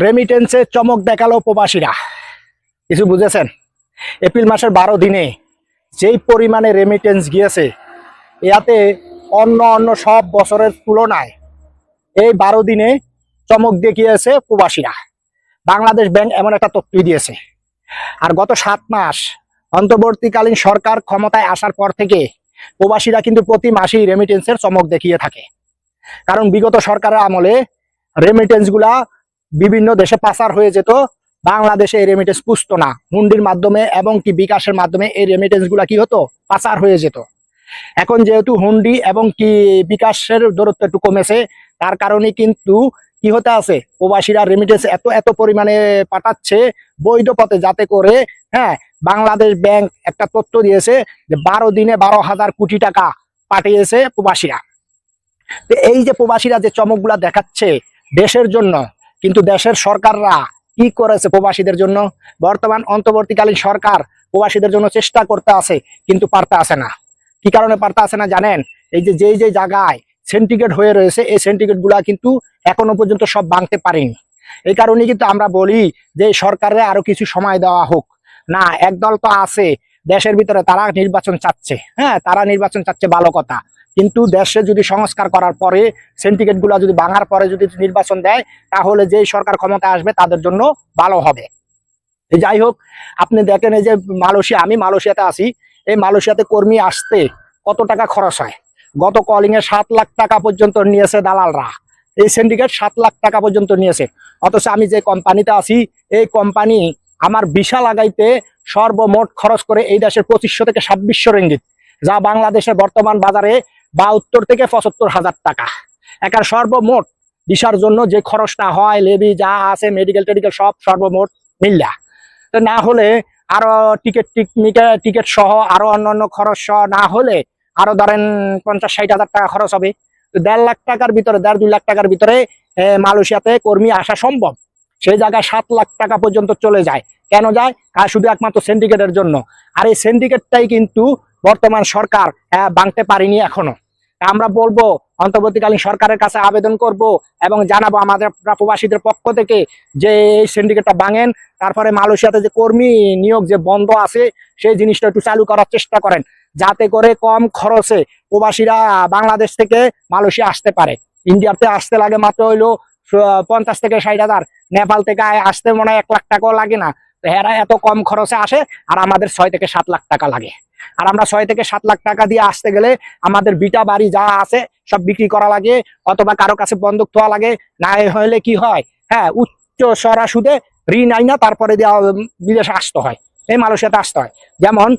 রেমিটেন্সে চমক দেখাল প্রবাসীরা। কিছু বুঝেছেন? এপ্রিল মাসের বারো দিনে যেই পরিমাণে রেমিটেন্স গিয়েছে ইয়াতে অন্য অন্য সব বছরের তুলনায় এই বারো দিনে চমক দেখিয়েছে প্রবাসীরা। বাংলাদেশ ব্যাংক এমন একটা তথ্য দিয়েছে। আর গত সাত মাস অন্তর্বর্তীকালীন সরকার ক্ষমতায় আসার পর থেকে প্রবাসীরা কিন্তু প্রতি মাসেই রেমিটেন্সের চমক দেখিয়ে থাকে। কারণ বিগত সরকারের আমলে রেমিটেন্সগুলা বিভিন্ন দেশে পাচার হয়ে যেত। বাংলাদেশে এই রেমিটেন্স পুষতো না। হুন্ডির মাধ্যমে এবং কি বিকাশের মাধ্যমে এই রেমিটেন্সগুলা কি হতো? পাচার হয়ে যেত। এখন যেহেতু হুন্ডি এবং কি বিকাশের দূরত্ব একটু কমেছে, তার কারণে কিন্তু কি হতে আছে? প্রবাসীরা রেমিটেন্স এত এত পরিমাণে পাঠাচ্ছে বৈধ পথে যাতে করে হ্যাঁ বাংলাদেশ ব্যাংক একটা তথ্য দিয়েছে যে বারো দিনে বারো হাজার কোটি টাকা পাঠিয়েছে প্রবাসীরা। তো এই যে প্রবাসীরা যে চমকগুলা দেখাচ্ছে দেশের জন্য কিন্তু দেশের সরকাররা কি করেছে প্রবাসীদের জন্য? বর্তমান অন্তর্বর্তীকালীন সরকার প্রবাসীদের জন্য চেষ্টা করতে আছে, কিন্তু পারতে আসে না। কি কারণে পারতে আসে না জানেন? এই যে যেই যে জায়গায় সেন্টিকেট হয়ে রয়েছে, এই সেন্টিকেটগুলা কিন্তু এখনও পর্যন্ত সব ভাঙতে পারেনি। এই কারণে কিন্তু আমরা বলি যে সরকারে আরও কিছু সময় দেওয়া হোক। না, একদল তো আছে, দেশের ভিতরে তারা নির্বাচন চাচ্ছে। হ্যাঁ তারা নির্বাচন চাচ্ছে ভালো কথা। কিন্তু দেশে যদি সংস্কার করার পরে সেন্টিকেটগুলা যদি ভাঙার পরে যদি নির্বাচন দেয়, তাহলে যেই সরকার ক্ষমতায় আসবে তাদের জন্য ভালো হবে। যাই হোক, আপনি দেখেন এই যে মালয়েশিয়া, আমি মালয়েশিয়াতে আছি। এই মালয়েশিয়াতে কর্মী আসতে কত টাকা খরচ হয়? গত কলিং এ সাত লাখ টাকা পর্যন্ত নিয়েছে দালালরা। এই সিন্ডিকেট সাত লাখ টাকা পর্যন্ত নিয়েছে। অথচ আমি যে কোম্পানিতে আছি, এই কোম্পানি আমার বিশা লাগাইতে সর্বমোট খরচ করে এই দেশের পঁচিশশো থেকে ছাব্বিশশো রেঙ্গিত। যা বাংলাদেশের বর্তমান বাজারে বাহাত্তর থেকে পঁচাত্তর হাজার টাকা। একার সর্বমোট ভিসার জন্য যে খরচটা হয় লেবি যা আছে মেডিকেল টেডিকেল সব সর্বমোট মিল্লা। তো না হলে আরও টিকিট টিকিট সহ আরও অন্যান্য খরচ সহ না হলে আরও ধরেন পঞ্চাশ, ষাট হাজার টাকা খরচ হবে। তো দেড় লাখ টাকার ভিতরে, দেড়, দুই লাখ টাকার ভিতরে মালয়েশিয়াতে কর্মী আসা সম্ভব। সেই জায়গায় সাত লাখ টাকা পর্যন্ত চলে যায়। কেন যায়? শুধু একমাত্র সিন্ডিকেটের জন্য। আর এই সিন্ডিকেটটাই কিন্তু বর্তমান সরকার ভাঙতে পারেনি এখনও। আমরা বলব, অন্তর্বর্তীকালীন সরকারের কাছে আবেদন করব এবং জানাব আমাদের প্রবাসীদের পক্ষ থেকে যে এই সিন্ডিকেটটা ভাঙেন, তারপরে মালয়েশিয়াতে যে কর্মী নিয়োগ যে বন্ধ আছে, সেই জিনিসটা একটু চালু করার চেষ্টা করেন। যাতে করে কম খরচে প্রবাসীরা বাংলাদেশ থেকে মালয়েশিয়া আসতে পারে। ইন্ডিয়াতে আসতে লাগে মাত্র হইল পঞ্চাশ থেকে ষাট হাজার। নেপাল থেকে আসতে মনে হয় এক লাখ টাকাও লাগে না। তো এরা এত কম খরচে আসে, আর আমাদের ছয় থেকে সাত লাখ টাকা লাগে। আর আমরা ছয় থেকে সাত লাখ টাকা দিয়ে আসতে গেলে আমাদের বিটা বাড়ি যা আছে সব বিক্রি করা লাগে, অথবা কারও কাছে বন্দুক থোয়া লাগে না হলে কি হয়? হ্যাঁ উচ্চ সরা সুদে ঋণ আইনা তারপরে দেওয়া বিদেশে আসতে হয়, এই মালয়েশিয়াতে আসতে হয়। যেমন,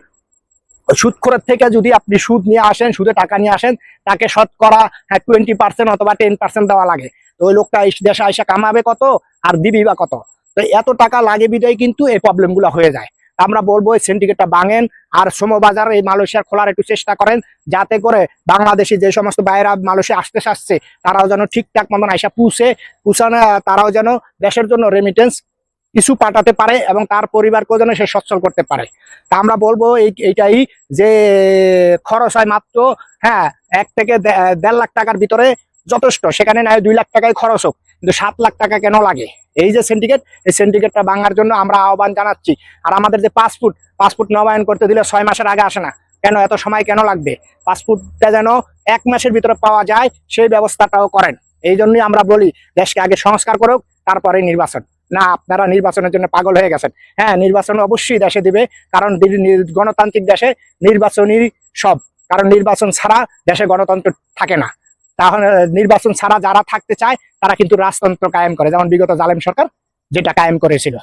সুদখোরের থেকে যদি আপনি সুদ নিয়ে আসেন, সুদে টাকা নিয়ে আসেন, তাকে শতকরা হ্যাঁ টোয়েন্টি পার্সেন্ট অথবা টেন পার্সেন্ট দেওয়া লাগে। তো ওই লোকটা দেশে আইসা কামাবে কত, আর দিবি বা কত? তো এত টাকা লাগে বিদায় কিন্তু এই প্রবলেম হয়ে যায়। আমরা বলব এই সেন্টিকেটটা ভাঙেন আর সমবাজার এই মালয়েশিয়ার খোলার একটু চেষ্টা করেন যাতে করে বাংলাদেশি যে সমস্ত বাইরা মালয়েশিয়া আসতে আসছে তারাও যেন ঠিকঠাক মতন আইসা পুষে পুষানো তারাও যেন দেশের জন্য রেমিটেন্স কিছু পাঠাতে পারে এবং তার পরিবারকেও যেন সে সচ্ছল করতে পারে। তা আমরা বলব এই, এইটাই যে খরচ হয় মাত্র হ্যাঁ এক থেকে দেড় লাখ টাকার ভিতরে যথেষ্ট। সেখানে না হয় দুই লাখ টাকায় খরচ হোক। কিন্তু সাত লাখ টাকা কেন লাগে? এই যে সিন্ডিকেট এই সিন্ডিকেটটা ভাঙার জন্য আমরা আহ্বান জানাচ্ছি। আর আমাদের যে পাসপোর্ট পাসপোর্ট নবায়ন করতে দিলে ছয় মাসের আগে আসে না। কেন? এত সময় কেন লাগবে? পাসপোর্টটা যেন এক মাসের ভিতরে পাওয়া যায়, সেই ব্যবস্থাটাও করেন। এই জন্যই আমরা বলি, দেশকে আগে সংস্কার করুক, তারপরে নির্বাচন। না, আপনারা নির্বাচনের জন্য পাগল হয়ে গেছেন। হ্যাঁ নির্বাচন অবশ্যই দেশে দিবে, কারণ গণতান্ত্রিক দেশে নির্বাচনই সব। কারণ নির্বাচন ছাড়া দেশে গণতন্ত্র থাকে না। তাহলে নির্বাচন ছাড়া যারা থাকতে চায়, তারা কিন্তু রাজতন্ত্র কায়েম করে। যেমন বিগত জালেম সরকার যেটা কায়েম করেছিল।